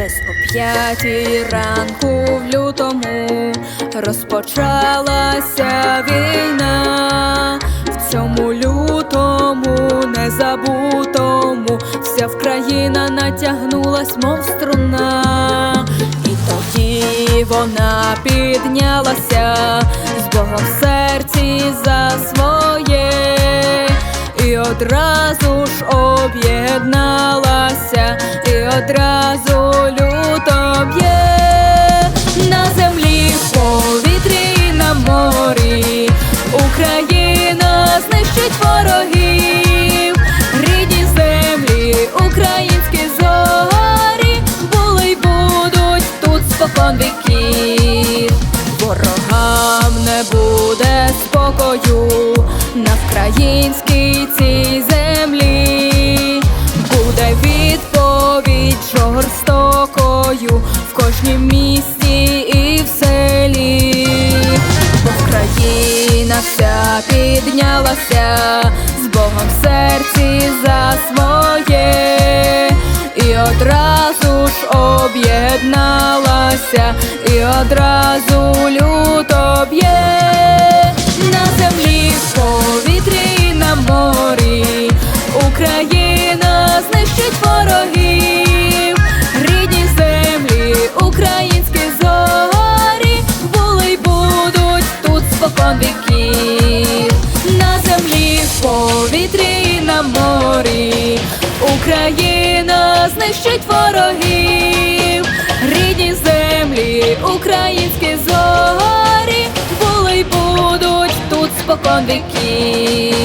Десь о п'ятій ранку в лютому розпочалася війна, в цьому лютому незабутому вся вкраїна натягнулась, мов струна, і тоді вона піднялася з Богом в серці за своє, і одразу ж об'єдналася, і одразу вкраїнській цій землі. Буде відповідь жорстокою в кожнім місті і в селі. Україна вся піднялася з Богом в серці за своє, і одразу ж об'єдналася, і одразу повітрі і на морі. Україна знищить ворогів, рідні землі, українські зорі були й будуть тут спокон віків.